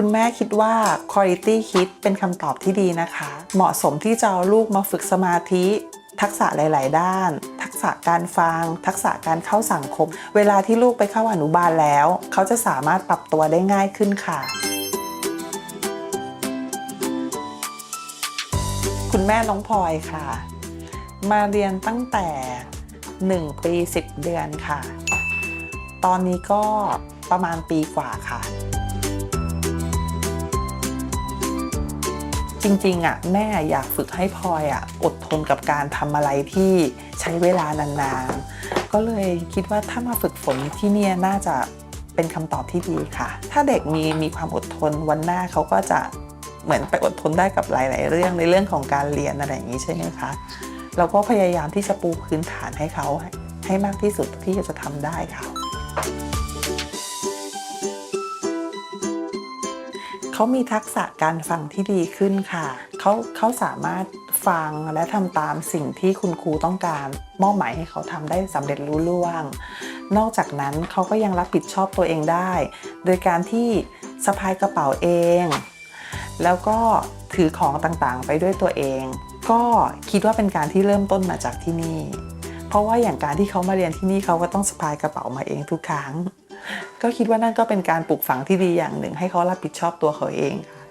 คุณแม่คิดว่า Quality Kid เป็นคำตอบที่ดีนะคะ เหมาะสมที่จะเอาลูกมาฝึกสมาธิ ทักษะหลาย ๆ ด้าน ทักษะการฟัง ทักษะการเข้าสังคม เวลาที่ลูกไปเข้าอนุบาลแล้ว เขาจะสามารถปรับตัวได้ง่ายขึ้นค่ะคุณแม่น้องพลอยค่ะ มาเรียนตั้งแต่ 1 ปี 10 เดือนค่ะ ตอนนี้ก็ประมาณปีกว่าค่ะ จริงๆอะแม่อยากฝึกให้พลอยอะอดทนกับการทำอะไรที่ใช้เวลานานๆ ก็เลยคิดว่าถ้ามาฝึกฝนที่เนี่ยน่าจะเป็นคำตอบที่ดีค่ะ ถ้าเด็กมีมีความอดทนวันหน้าเขาก็จะเหมือนไปอดทนได้กับหลาย ๆ เรื่องในเรื่องของการเรียนอะไรอย่างนี้ใช่ไหมคะเราก็พยายามที่จะปูพื้นฐานให้เขาให้มากที่สุดที่จะทำได้ค่ะ เขามีทักษะการฟังที่ดีขึ้นค่ะเขาเขาสามารถฟังและทำตามสิ่งที่คุณครูต้องการ มอบหมายให้เขาทำได้สำเร็จรุ่ล่วง นอกจากนั้นเขาก็ยังรับผิดชอบตัวเองได้ โดยการที่สะพายกระเป๋าเอง แล้วก็ถือของต่างๆ ไปด้วยตัวเอง ก็คิดว่าเป็นการที่เริ่มต้นมาจากที่นี่ เพราะว่าอย่างการที่เขามาเรียนที่นี่เขาก็ต้องสะพายกระเป๋ามาเองทุกครั้ง ก็คิดว่านั่นก็เป็นการปลูกฝังที่ดีอย่างหนึ่ง ให้เขารับผิดชอบตัวเขาเองค่ะ